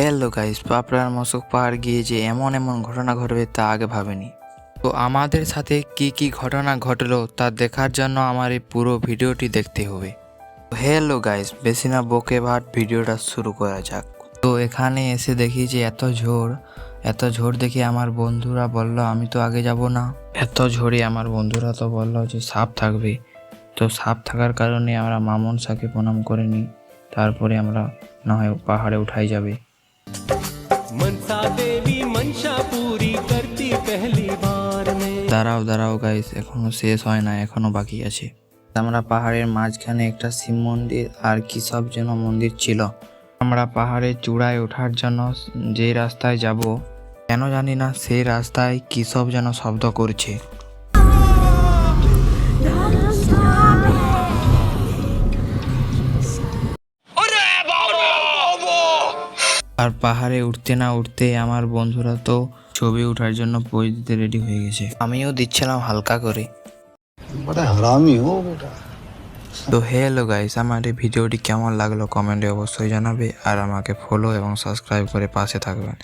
Hello guys পাপড়ার মশক পাহাড় গিয়ে যে এমন এমন ঘটনা ঘটবে তা আগে ভাবেনি। তো আমাদের সাথে কি কি ঘটনা ঘটলো তা দেখার জন্য আমার এই পুরো ভিডিওটি দেখতে হবে। হ্যালো গাইস বেশি না বকে ভাট, ভিডিওটা শুরু করা যাক। তো এখানে এসে দেখি যে এত ঝড় এত ঝড় দেখে আমার বন্ধুরা বলল, আমি তো আগে যাব না। এত ঝড়ে আমার বন্ধুরা তো বলল যে, সাপ থাকবে। তো সাপ থাকার কারণে আমরা মামন শাকে প্রণাম করে নিই তারপরে আমরা না হয় পাহাড়ে উঠাই যাবে। मनसा देवी मनसा पूरी करती पहली बार में দাঁড়াও দাঁড়াও গাইস এখনো শেষ হয় না এখনো বাকি আছে আমরা পাহাড়ের মাঝখানে একটা শিব মন্দির আর কি সব যেন মন্দির ছিল আমরা পাহাড়ের চূড়ায় ওঠার জন্য যে রাস্তায় যাব কেন জানি না সেই রাস্তায় কি সব যেন শব্দ করছে আর পাহাড়ে উঠতে না উঠতে আমার বন্ধুরা তো ছবি ওঠার জন্য পোজ দিতে রেডি হয়ে গেছে। আমিও দিচ্ছিলাম হালকা করে। তো হ্যালো গাইস আমার এই ভিডিওটি কেমন লাগল কমেন্টে অবশ্যই জানাবে আর আমাকে ফলো এবং সাবস্ক্রাইব করে পাশে থাকবেন।